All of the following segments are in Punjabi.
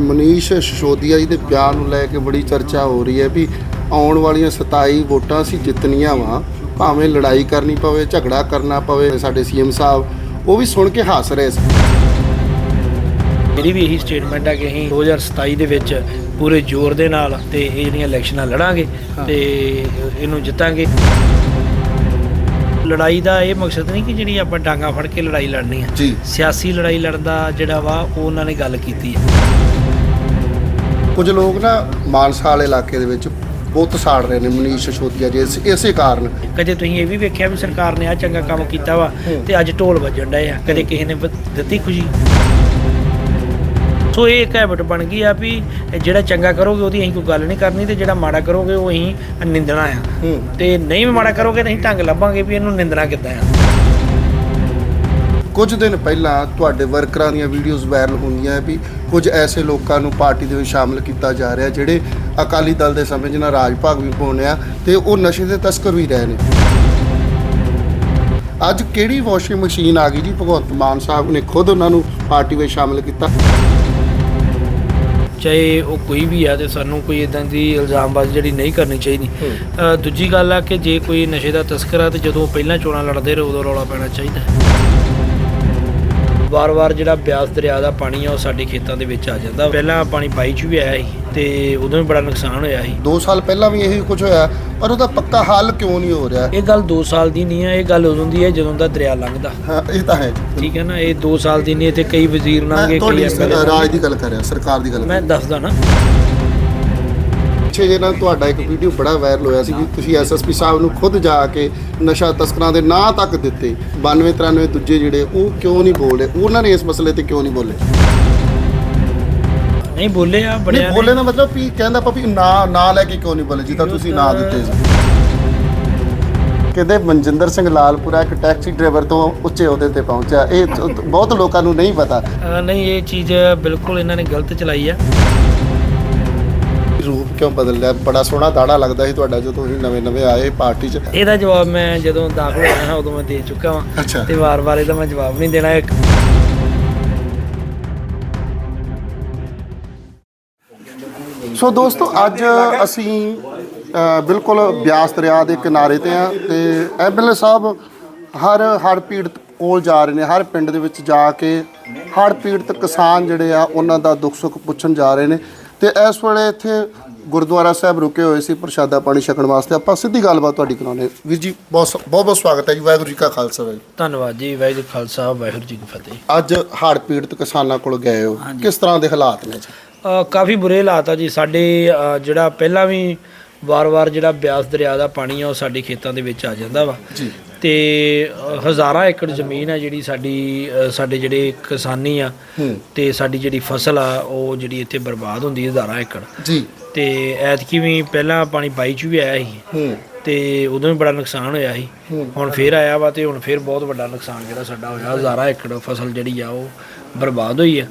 ਮਨੀਸ਼ ਸਿਸੋਦੀਆ ਜੀ ਦੇ ਬਿਆਨ ਨੂੰ ਲੈ ਕੇ ਬੜੀ ਚਰਚਾ ਹੋ ਰਹੀ ਹੈ ਵੀ ਆਉਣ ਵਾਲੀਆਂ 27 ਵੋਟਾਂ ਅਸੀਂ ਜਿੱਤਣੀਆਂ ਵਾ ਭਾਵੇਂ ਲੜਾਈ ਕਰਨੀ ਪਵੇ ਝਗੜਾ ਕਰਨਾ ਪਵੇ ਸਾਡੇ ਸੀਐਮ ਸਾਹਿਬ ਉਹ ਵੀ ਸੁਣ ਕੇ ਹੱਸ ਰਹੇ ਸੀ। ਮੇਰੀ ਵੀ ਇਹੀ ਸਟੇਟਮੈਂਟ ਹੈ ਕਿ ਅਸੀਂ 2027 ਦੇ ਵਿੱਚ ਪੂਰੇ ਜ਼ੋਰ ਦੇ ਨਾਲ ਤੇ ਇਹ ਜਿਹੜੀਆਂ ਇਲੈਕਸ਼ਨਾਂ ਲੜਾਂਗੇ ਤੇ ਇਹਨੂੰ ਜਿੱਤਾਂਗੇ। ਲੜਾਈ ਦਾ ਇਹ ਮਕਸਦ ਨਹੀਂ ਕਿ ਜਿਹੜੀ ਆਪਾਂ ਡਾਂਗਾ ਫੜ ਕੇ ਲੜਾਈ ਲੜਨੀ ਹੈ ਜੀ। ਸਿਆਸੀ ਲੜਾਈ ਲੜਨ ਦਾ ਜਿਹੜਾ ਵਾ ਉਹ ਉਹਨਾਂ ਨੇ ਗੱਲ ਕੀਤੀ ਹੈ ਕੁਝ ਲੋਕ ਨਾ ਮਾਨਸਾ ਵਾਲੇ ਇਲਾਕੇ ਦੇ ਵਿੱਚ ਬਹੁਤ ਸਾੜ ਰਹੇ ਨੇ ਮਨੀਸ਼ ਸਿਸੋਦੀਆ ਜੀ ਇਸ- ਕਾਰਨ। ਕਦੇ ਤੁਸੀਂ ਇਹ ਵੀ ਵੇਖਿਆ ਵੀ ਸਰਕਾਰ ਨੇ ਆ ਚੰਗਾ ਕੰਮ ਕੀਤਾ ਵਾ ਤੇ ਅੱਜ ਢੋਲ ਵੱਜਣ ਡਏ ਆ। ਕਦੇ ਕਿਸੇ ਨੇ ਦਿੱਤੀ ਖੁਸ਼ੀ? ਸੋ ਇਹ ਇੱਕ ਹੈਬਿਟ ਬਣ ਗਈ ਆ ਵੀ ਜਿਹੜਾ ਚੰਗਾ ਕਰੋਗੇ ਉਹਦੀ ਅਸੀਂ ਕੋਈ ਗੱਲ ਨਹੀਂ ਕਰਨੀ ਤੇ ਜਿਹੜਾ ਮਾੜਾ ਕਰੋਗੇ ਉਹ ਅਸੀਂ ਨਿੰਦਣਾ ਆ। ਤੇ ਨਹੀਂ ਵੀ ਮਾੜਾ ਕਰੋਗੇ ਤਾਂ ਅਸੀਂ ਢੰਗ ਲੱਭਾਂਗੇ ਵੀ ਇਹਨੂੰ ਨਿੰਦਣਾ ਕਿੱਦਾਂ ਆ। ਕੁਝ ਦਿਨ ਪਹਿਲਾਂ ਤੁਹਾਡੇ ਵਰਕਰਾਂ ਦੀਆਂ ਵੀਡੀਓਜ਼ ਵਾਇਰਲ ਹੁੰਦੀਆਂ ਵੀ ਕੁਝ ਐਸੇ ਲੋਕਾਂ ਨੂੰ ਪਾਰਟੀ ਦੇ ਵਿੱਚ ਸ਼ਾਮਲ ਕੀਤਾ ਜਾ ਰਿਹਾ ਜਿਹੜੇ ਅਕਾਲੀ ਦਲ ਦੇ ਸਮੇਂ ਜਿਹਨਾਂ ਰਾਜ ਭਾਗ ਵੀ ਪਾਉਂਦੇ ਆ ਤੇ ਉਹ ਨਸ਼ੇ ਦੇ ਤਸਕਰ ਵੀ ਰਹੇ ਨੇ। ਅੱਜ ਕਿਹੜੀ ਵਾਸ਼ਿੰਗ ਮਸ਼ੀਨ ਆ ਗਈ ਜੀ? ਭਗਵੰਤ ਮਾਨ ਸਾਹਿਬ ਨੇ ਖੁਦ ਉਹਨਾਂ ਨੂੰ ਪਾਰਟੀ ਵਿੱਚ ਸ਼ਾਮਲ ਕੀਤਾ। ਚਾਹੇ ਉਹ ਕੋਈ ਵੀ ਆ ਤੇ ਸਾਨੂੰ ਕੋਈ ਇਦਾਂ ਦੀ ਇਲਜ਼ਾਮਬਾਜ਼ੀ ਜਿਹੜੀ ਨਹੀਂ ਕਰਨੀ ਚਾਹੀਦੀ। ਅ, ਦੂਜੀ ਗੱਲ ਆ ਕਿ ਜੇ ਕੋਈ ਨਸ਼ੇ ਦਾ ਤਸਕਰ ਆ ਤੇ ਜਦੋਂ ਪਹਿਲਾਂ ਚੋਣਾਂ ਲੜਦੇ ਰਹੇ ਉਦੋਂ ਰੌਲਾ ਪੈਣਾ ਚਾਹੀਦਾ ਵਾਰ-ਵਾਰ ਜਿਹੜਾ ਬਿਆਸ ਦਰਿਆ ਦਾ ਪਾਣੀ ਆ ਉਹ ਸਾਡੇ ਖੇਤਾਂ ਦੇ ਵਿੱਚ ਆ ਜਾਂਦਾ। ਪਹਿਲਾਂ ਪਾਣੀ ਬਾਈ ਚ ਵੀ ਆਇਆ ਸੀ। ਤੇ ਉਦੋਂ ਵੀ ਬੜਾ ਨੁਕਸਾਨ ਹੋਇਆ ਸੀ। 2 ਸਾਲ ਪਹਿਲਾਂ ਵੀ ਇਹੀ ਕੁਝ ਹੋਇਆ ਪਰ ਉਹਦਾ ਪੱਕਾ ਹੱਲ ਕਿਉਂ ਨਹੀਂ ਹੋ ਰਿਹਾ? ਇਹ ਗੱਲ 2 ਸਾਲ ਦੀ ਨਹੀਂ ਆ ਇਹ ਗੱਲ ਉਦੋਂ ਦੀ ਹੈ ਜਦੋਂ ਦਾ ਦਰਿਆ ਲੰਘਦਾ। ਹਾਂ ਇਹ ਤਾਂ ਹੈ। ਠੀਕ ਹੈ ਨਾ ਇਹ 2 ਸਾਲ ਦੀ ਨਹੀਂ ਤੇ ਕਈ ਵਜ਼ੀਰ ਲੰਘੇ ਕਈ ਤੁਹਾਡੀ ਐਮਐਲਏ ਰਾਜ ਦੀ ਗੱਲ ਕਰ ਰਿਹਾ ਸਰਕਾਰ ਦੀ ਗੱਲ ਮੈਂ ਦੱਸਦਾ ਨਾ। ਪਿੱਛੇ ਜੇ ਨਾਲ ਤੁਹਾਡਾ ਇੱਕ ਵੀਡੀਓ ਬੜਾ ਵਾਇਰਲ ਹੋਇਆ ਸੀ ਵੀ ਤੁਸੀਂ ਐਸਐਸਪੀ ਸਾਹਿਬ ਨੂੰ ਖੁਦ ਜਾ ਕੇ ਨਸ਼ਾ ਤਸਕਰਾਂ ਦੇ ਨਾਂ ਤੱਕ ਦਿੱਤੇ। 92 93 ਦੂਜੇ ਜਿਹੜੇ ਉਹ ਕਿਉਂ ਨਹੀਂ ਬੋਲੇ ਉਹਨਾਂ ਨੇ ਇਸ ਮਸਲੇ ਤੇ ਕਿਉਂ ਨਹੀਂ ਬੋਲੇ? ਨਹੀਂ ਬੋਲੇ ਆ ਨਹੀਂ ਬੜਿਆ ਬੋਲੇ ਦਾ ਮਤਲਬ ਵੀ ਕਹਿੰਦਾ ਪਾ ਵੀ ਨਾ ਨਾ ਲੈ ਕੇ ਕਿਉਂ ਨਹੀਂ ਬੋਲੇ ਜਿੱਦਾਂ ਤੁਸੀਂ ਨਾਂ ਦਿੱਤੇ ਸੀ। ਕਹਿੰਦੇ ਮਨਜਿੰਦਰ ਸਿੰਘ ਲਾਲਪੁਰਾ ਇੱਕ ਟੈਕਸੀ ਡਰਾਈਵਰ ਤੋਂ ਉੱਚੇ ਅਹੁਦੇ ਤੇ ਪਹੁੰਚਿਆ। ਇਹ ਬਹੁਤ ਲੋਕਾਂ ਨੂੰ ਨਹੀਂ ਪਤਾ। ਨਹੀਂ ਇਹ ਚੀਜ਼ ਬਿਲਕੁਲ ਇਹਨਾਂ ਨੇ ਗਲਤ ਚਲਾਈ ਆ। ਰੂਪ ਕਿਉਂ ਬਦਲ ਲਿਆ ਬੜਾ ਸੋਹਣਾ ਦਾੜਾ ਲੱਗਦਾ ਸੀ ਤੁਹਾਡਾ ਜਦੋਂ ਤੁਸੀਂ ਨਵੇਂ ਨਵੇਂ ਆਏ ਪਾਰਟੀ 'ਚ। ਇਹਦਾ ਜਵਾਬ ਮੈਂ ਜਦੋਂ ਦਾਖਲ ਹੋਇਆ ਹਾਂ ਉਦੋਂ ਮੈਂ ਦੇ ਚੁੱਕਾ ਵਾਂ। ਅੱਛਾ। ਤੇ ਵਾਰ-ਵਾਰ ਇਹਦਾ ਮੈਂ ਜਵਾਬ ਨਹੀਂ ਦੇਣਾ। ਇੱਕ ਸੋ ਦੋਸਤੋ ਅੱਜ ਅਸੀਂ ਅ, ਬਿਲਕੁਲ ਬਿਆਸ ਦਰਿਆ ਦੇ ਕਿਨਾਰੇ ਤੇ ਆ ਤੇ ਐਮਐਲਏ ਸਾਹਿਬ ਹਰ ਹੜ੍ਹ ਪੀੜਤ ਕੋਲ ਜਾ ਰਹੇ ਨੇ ਹਰ ਪਿੰਡ ਦੇ ਵਿੱਚ ਜਾ ਕੇ ਹੜ੍ਹ ਪੀੜਤ ਕਿਸਾਨ ਜਿਹੜੇ ਆ ਉਹਨਾਂ ਦਾ ਦੁੱਖ ਸੁੱਖ ਪੁੱਛਣ ਜਾ ਰਹੇ ਨੇ ਤੇ ਇਸ ਵੇਲੇ ਇੱਥੇ ਗੁਰਦੁਆਰਾ ਸਾਹਿਬ ਰੁਕੇ ਹੋਏ ਸੀ ਪ੍ਰਸ਼ਾਦਾ ਪਾਣੀ ਛਕਣ ਵਾਸਤੇ। ਆਪਾਂ ਸਿੱਧੀ ਗੱਲਬਾਤ ਤੁਹਾਡੀ ਕਰਾਉਣੇ ਵੀਰ ਜੀ ਬਹੁਤ ਬਹੁਤ ਬਹੁਤ ਸਵਾਗਤ ਹੈ ਜੀ। ਵਾਹਿਗੁਰੂ ਜੀ ਕਾ ਖਾਲਸਾ ਵਾਹਿਗੁਰੂ ਧੰਨਵਾਦ ਜੀ। ਵਾਹਿਗੁਰੂ ਖਾਲਸਾ ਵਾਹਿਗੁਰੂ ਜੀ ਕੀ ਫਤਿਹ। ਅੱਜ ਹੜ੍ਹ ਪੀੜਤ ਕਿਸਾਨਾਂ ਕੋਲ ਗਏ ਹੋ। ਕਿਸ ਤਰ੍ਹਾਂ ਦੇ ਹਾਲਾਤ ਨੇ ਜੀ? ਕਾਫੀ ਬੁਰੇ ਹਾਲਾਤ ਆ ਜੀ। ਸਾਡੇ ਜਿਹੜਾ ਪਹਿਲਾਂ ਵੀ ਵਾਰ-ਵਾਰ ਜਿਹੜਾ ਬਿਆਸ ਦਰਿਆ ਦਾ ਪਾਣੀ ਆ ਉਹ ਸਾਡੇ ਖੇਤਾਂ ਦੇ ਵਿੱਚ ਆ ਜਾਂਦਾ ਵਾ। ਜੀ। ਤੇ ਹਜ਼ਾਰਾਂ ਏਕੜ ਜ਼ਮੀਨ ਆ ਜਿਹੜੀ ਸਾਡੀ ਸਾਡੇ ਜਿਹੜੇ ਕਿਸਾਨੀ ਆ ਤੇ ਸਾਡੀ ਜਿਹੜੀ ਫਸਲ ਆ ਉਹ ਜਿਹੜੀ ਇੱਥੇ ਬਰਬਾਦ ਹੁੰਦੀ ਹੈ ਹਜ਼ਾਰਾਂ ਏਕੜ। ਜੀ। ਤੇ ਐਤਕੀ ਵੀ ਪਹਿਲਾਂ ਪਾਣੀ 22 ਚ ਵੀ ਆਇਆ ਸੀ। ਹੂੰ। ਤੇ ਉਦੋਂ ਵੀ ਬੜਾ ਨੁਕਸਾਨ ਹੋਇਆ ਸੀ। ਹੁਣ ਫੇਰ ਆਇਆ ਵਾ ਤੇ ਹੁਣ ਫੇਰ ਬਹੁਤ ਵੱਡਾ ਨੁਕਸਾਨ ਜਿਹੜਾ ਸਾਡਾ ਹੋਇਆ ਹਜ਼ਾਰਾਂ ਏਕੜ ਫਸਲ ਜਿਹੜੀ ਆ ਉਹ ਬਰਬਾਦ ਹੋਈ ਆ।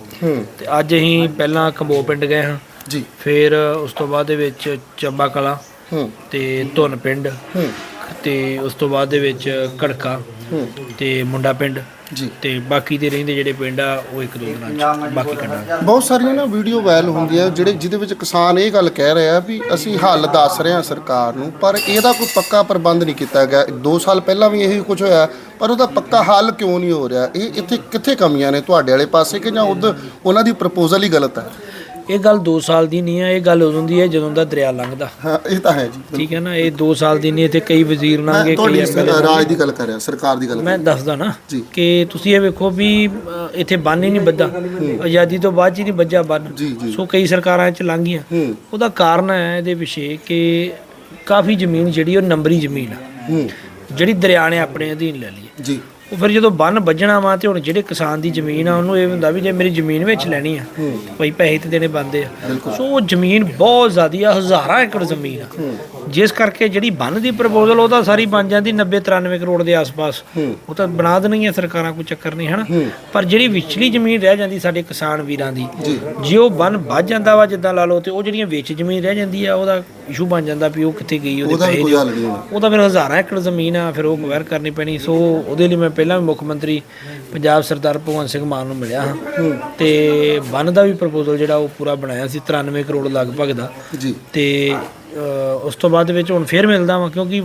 ਤੇ ਅੱਜ ਅਸੀਂ ਪਹਿਲਾਂ ਕੰਬੋ ਪਿੰਡ ਗਏ ਹਾਂ। ਜੀ। ਫਿਰ ਉਸ ਤੋਂ ਬਾਅਦ ਦੇ ਵਿੱਚ ਚੱਬਾ ਕਲਾ ਤੇ ਧੁਨ ਪਿੰਡ ਤੇ ਉਸ ਤੋਂ ਬਾਅਦ ਦੇ ਵਿੱਚ ਘੜਕਾ ਹੂੰ। ਤੇ ਮੁੰਡਾ ਪਿੰਡ ਜੀ। ਤੇ ਬਾਕੀ ਦੇ ਰਹਿੰਦੇ ਜਿਹੜੇ ਪਿੰਡ ਆ ਉਹ ਇੱਕ ਦੋ ਦਿਨਾਂ ਚ ਬਾਕੀ ਕੱਢਾਂਗੇ ਬਹੁਤ ਸਾਰੀਆਂ ਨਾ ਵੀਡੀਓ ਵਾਇਰਲ ਹੁੰਦੀਆਂ ਜਿਹੜੇ ਜਿਹਦੇ ਵਿੱਚ ਕਿਸਾਨ ਇਹ ਗੱਲ ਕਹਿ ਰਹੇ ਆ ਵੀ ਅਸੀਂ ਹੱਲ ਦੱਸ ਰਹੇ ਹਾਂ ਸਰਕਾਰ ਨੂੰ ਪਰ ਇਹਦਾ ਕੋਈ ਪੱਕਾ ਪ੍ਰਬੰਧ ਨਹੀਂ ਕੀਤਾ ਗਿਆ। 2 ਸਾਲ ਪਹਿਲਾਂ ਵੀ ਇਹੀ ਕੁਝ ਹੋਇਆ ਪਰ ਉਹਦਾ ਪੱਕਾ ਹੱਲ ਕਿਉਂ ਨਹੀਂ ਹੋ ਰਿਹਾ? ਇਹ ਇੱਥੇ ਕਿੱਥੇ ਕਮੀਆਂ ਨੇ ਤੁਹਾਡੇ ਵਾਲੇ ਪਾਸੇ ਕਿ ਜਾਂ ਉਧਰ ਉਹਨਾਂ ਦੀ ਪ੍ਰਪੋਜ਼ਲ ਹੀ ਗਲਤ ਹੈ? ਇਹ ਗੱਲ 2 ਸਾਲ ਦੀ ਨਹੀਂ ਹੈ ਇਹ ਗੱਲ ਉਦੋਂ ਦੀ ਹੈ ਜਦੋਂ ਦਾ ਦਰਿਆ ਲੰਘਦਾ। ਹਾਂ ਇਹ ਤਾਂ ਹੈ ਜੀ ਠੀਕ ਹੈ ਨਾ ਇਹ 2 ਸਾਲ ਦੀ ਨਹੀਂ ਇੱਥੇ ਕਈ ਵਜ਼ੀਰ ਲੰਘੇ ਕਈ ਐਮਐਲਏ ਰਾਜ ਦੀ ਗੱਲ ਕਰ ਰਿਹਾ ਸਰਕਾਰ ਦੀ ਗੱਲ ਮੈਂ ਦੱਸਦਾ ਨਾ। ਕਿ ਤੁਸੀਂ ਇਹ ਵੇਖੋ ਵੀ ਇੱਥੇ ਬੰਨ ਹੀ ਨਹੀਂ ਬੱਧਾ ਆਜ਼ਾਦੀ ਤੋਂ ਬਾਅਦ ਹੀ ਨਹੀਂ ਬੱਜਾ ਬੰਨ। ਸੋ ਕਈ ਸਰਕਾਰਾਂ ਚ ਲੰਘ ਗਈਆਂ ਹੂੰ। ਉਹਦਾ ਕਾਰਨ ਹੈ ਇਹਦੇ ਪਿੱਛੇ ਕਿ ਕਾਫੀ ਜ਼ਮੀਨ ਜਿਹੜੀ ਉਹ ਨੰਬਰੀ ਜ਼ਮੀਨ ਆ। ਹੂੰ। ਜਿਹੜੀ ਦਰਿਆ ਨੇ ਆਪਣੇ ਅਧੀਨ ਲੈ ਲਈ। ਜੀ। ਉਹ ਫਿਰ ਜਦੋਂ ਬੰਨ ਵੱਜਣਾ ਵਾ ਤੇ ਹੁਣ ਜਿਹੜੇ ਕਿਸਾਨ ਦੀ ਜ਼ਮੀਨ ਆ ਉਹਨੂੰ ਇਹ ਹੁੰਦਾ ਵੀ ਜੇ ਮੇਰੀ ਜ਼ਮੀਨ ਵਿੱਚ ਲੈਣੀ ਆ ਭਾਈ ਪੈਸੇ ਤੇ ਦੇਣੇ ਬੰਦੇ ਆ। ਸੋ ਉਹ ਜ਼ਮੀਨ ਬਹੁਤ ਜ਼ਿਆਦੀ ਆ ਹਜ਼ਾਰਾਂ ਏਕੜ ਜ਼ਮੀਨ ਆ। ਜਿਸ ਕਰਕੇ ਜਿਹੜੀ ਬੰਨ ਦੀ ਪ੍ਰਪੋਜ਼ਲ ਉਹ ਤਾਂ ਸਾਰੀ ਬਣ ਜਾਂਦੀ 90 93 ਕਰੋੜ ਦੇ ਆਸ-ਪਾਸ। ਉਹ ਤਾਂ ਬਣਾ ਦੇਣਗੀਆਂ ਸਰਕਾਰਾਂ ਕੋਈ ਚੱਕਰ ਨਹੀਂ ਹਨਾ? ਪਰ ਜਿਹੜੀ ਵਿਚਲੀ ਜ਼ਮੀਨ ਰਹਿ ਜਾਂਦੀ ਸਾਡੇ ਕਿਸਾਨ ਵੀਰਾਂ ਦੀ ਜੇ। ਉਹ ਬੰਨ ਵੱਜ ਜਾਂਦਾ ਵਾ ਜਿੱਦਾਂ ਲਾ ਲਓ ਤੇ ਉਹ ਜਿਹੜੀਆਂ ਵਿੱਚ ਜ਼ਮੀਨ ਰਹਿ ਜਾਂਦੀ ਆ ਉਹਦਾ ਇਸ਼ੂ ਬਣ ਜਾਂਦਾ ਵੀ ਉਹ ਕਿੱਥੇ ਗਈ ਉਹਦੇ ਪੈਸੇ ਉਹ ਤਾਂ ਫਿਰ ਹਜ਼ਾਰਾਂ ਏਕੜ ਜ਼ਮੀਨ ਆ ਫਿਰ ਉਹ ਕਵਰ ਕਰਨੀ ਪੈਣੀ। ਸੋ ਉਹਦੇ ਲਈ ਮੈਂ ਪਹਿਲਾਂ ਵੀ ਮੁੱਖ ਮੰਤਰੀ ਪੰਜਾਬ ਸਰਦਾਰ ਭਗਵੰਤ ਸਿੰਘ ਮਾਨ ਨੂੰ ਮਿਲਿਆ ਹਾਂ ਤੇ ਬੰਨ ਦਾ ਵੀ ਪ੍ਰਪੋਜ਼ਲ ਜਿਹੜਾ ਉਹ ਪੂਰਾ ਬਣਾਇਆ ਸੀ 93 ਕਰੋੜ ਲਗਭਗ ਦਾ। ਜੀ। ਤੇ ਉਸ ਤੋਂ ਬਾਅਦ ਵਿੱਚ ਹੁਣ ਫੇਰ ਮਿਲਦਾ ਵਾ ਕਿਉਂਕਿ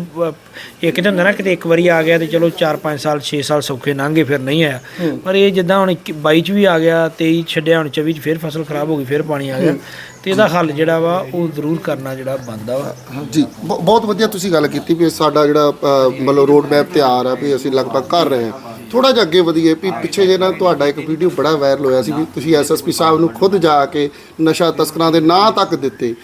ਇੱਕ ਤਾਂ ਹੁੰਦਾ ਨਾ ਕਿਤੇ ਇੱਕ ਵਾਰੀ ਆ ਗਿਆ ਤੇ ਚਲੋ 4-5 ਸਾਲ 6 ਸਾਲ ਸੌਖੇ ਲੰਘੇ ਫਿਰ ਨਹੀਂ ਆਇਆ। ਪਰ ਇਹ ਜਿੱਦਾਂ ਹੁਣ 22 ਚ ਵੀ ਆ ਗਿਆ 23 ਛੱਡਿਆ ਹੁਣ 24 ਚ ਫੇਰ ਫਸਲ ਖਰਾਬ ਹੋ ਗਈ ਫੇਰ ਪਾਣੀ ਆ ਗਿਆ। ਤੇ ਇਹਦਾ ਹੱਲ ਜਿਹੜਾ ਵਾ ਉਹ ਜ਼ਰੂਰ ਕਰਨਾ ਜਿਹੜਾ ਬਣਦਾ ਵਾ। ਜੀ ਬ- ਬਹੁਤ ਵਧੀਆ ਤੁਸੀਂ ਗੱਲ ਕੀਤੀ ਵੀ ਸਾਡਾ ਜਿਹੜਾ ਅ, ਮਤਲਬ ਰੋਡ ਮੈਪ ਤਿਆਰ ਆ ਵੀ ਅਸੀਂ ਲਗਭਗ ਕਰ ਰਹੇ ਹਾਂ। ਥੋੜਾ ਜਿਹਾ ਅੱਗੇ ਵਧੀਏ ਵੀ ਪਿੱਛੇ ਜੇ ਨਾ ਤੁਹਾਡਾ ਇੱਕ ਵੀਡੀਓ ਬੜਾ ਵਾਇਰਲ ਹੋਇਆ ਸੀ ਵੀ ਤੁਸੀਂ ਐਸਐਸਪੀ ਸਾਹਿਬ ਨੂੰ ਖੁਦ ਜਾ ਕੇ ਨਸ਼ਾ ਤਸਕਰਾਂ ਦੇ ਨਾਂ ਤੱਕ ਦਿੱਤੇ।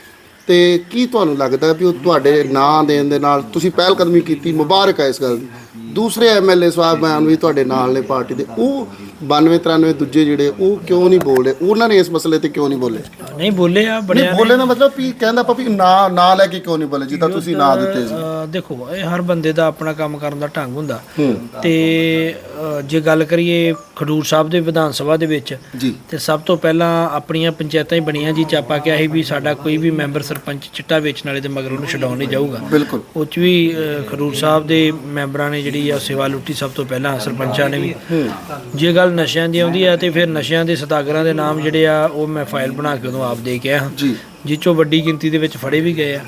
ਤੇ ਕੀ ਤੁਹਾਨੂੰ ਲੱਗਦਾ ਵੀ ਉਹ ਤੁਹਾਡੇ ਨਾਂ ਦੇਣ ਦੇ ਨਾਲ ਤੁਸੀਂ ਪਹਿਲ ਕਦਮੀ ਕੀਤੀ ਮੁਬਾਰਕ ਹੈ ਇਸ ਗੱਲ ਦੀ। ਦੂਸਰੇ ਐਮਐਲਏ ਸਾਹਿਬਾਨ ਵੀ ਤੁਹਾਡੇ ਨਾਲ ਨੇ ਪਾਰਟੀ ਦੇ। ਉਹ 92 93 ਦੂਜੇ ਜਿਹੜੇ ਉਹ ਕਿਉਂ ਨਹੀਂ ਬੋਲਦੇ? ਉਹਨਾਂ ਨੇ ਇਸ ਮਸਲੇ ਤੇ ਕਿਉਂ ਨਹੀਂ ਬੋਲੇ? ਨਹੀਂ ਬੋਲੇ ਆ ਨਹੀਂ ਬੜਿਆ ਬੋਲੇ ਦਾ ਮਤਲਬ ਵੀ ਕਹਿੰਦਾ ਆਪਾਂ ਵੀ ਨਾ ਨਾ ਲੈ ਕੇ ਕਿਉਂ ਨਹੀਂ ਬੋਲੇ ਜਿੱਦਾਂ ਤੁਸੀਂ ਨਾਂ ਦਿੱਤੇ ਸੀ। ਦੇਖੋ ਇਹ ਹਰ ਬੰਦੇ ਦਾ ਆਪਣਾ ਕੰਮ ਕਰਨ ਦਾ ਢੰਗ ਹੁੰਦਾ। ਤੇ ਜੇ ਗੱਲ ਕਰੀਏ ਖਡੂਰ ਸਾਹਿਬ ਦੇ ਵਿਧਾਨ ਸਭਾ ਦੇ ਵਿੱਚ ਤੇ ਸਭ ਤੋਂ ਪਹਿਲਾਂ ਆਪਣੀਆਂ ਪੰਚਾਇਤਾਂ ਹੀ ਬਣੀਆਂ ਜੀ ਚਾਪਾ ਕਿਹਾ ਸੀ ਵੀ ਸਾਡਾ ਕੋਈ ਵੀ ਮੈਂਬਰ ਸਰਪੰਚ ਚਿੱਟਾ ਵੇਚਣ ਵਾਲੇ ਦੇ ਮਗਰ ਉਹਨੂੰ ਛਡਾਉਣ ਨਹੀਂ ਜਾਊਗਾ। ਬਿਲਕੁਲ। ਉਹ ਚ ਵੀ ਖਡੂਰ ਸਾਹਿਬ ਦੇ ਮੈਂਬਰਾਂ ਨੇ ਜਿਹੜੀ ਆ ਸੇਵਾ ਲੁੱਟੀ ਸਭ ਤੋਂ ਪਹਿਲਾਂ ਸਰਪੰਚਾਂ ਨੇ ਵੀ। ਜੇ ਗੱਲ ਨਸ਼ਿਆਂ ਦੀ ਆਉਂਦੀ ਆ ਤੇ ਫਿਰ ਨਸ਼ਿਆਂ ਦੇ ਸਦਾਗਰਾਂ ਦੇ ਨਾਮ ਜਿਹੜੇ ਆ ਉਹ ਮੈਂ ਫਾਈਲ ਬਣਾ ਕੇ ਉਦੋਂ ਆਪ ਦੇ ਕੇ ਆਇਆ। ਜੀ। ਚੋਂ ਵੱਡੀ ਗਿਣਤੀ ਦੇ ਵਿੱਚ ਫੜੇ ਵੀ ਗਏ ਆ।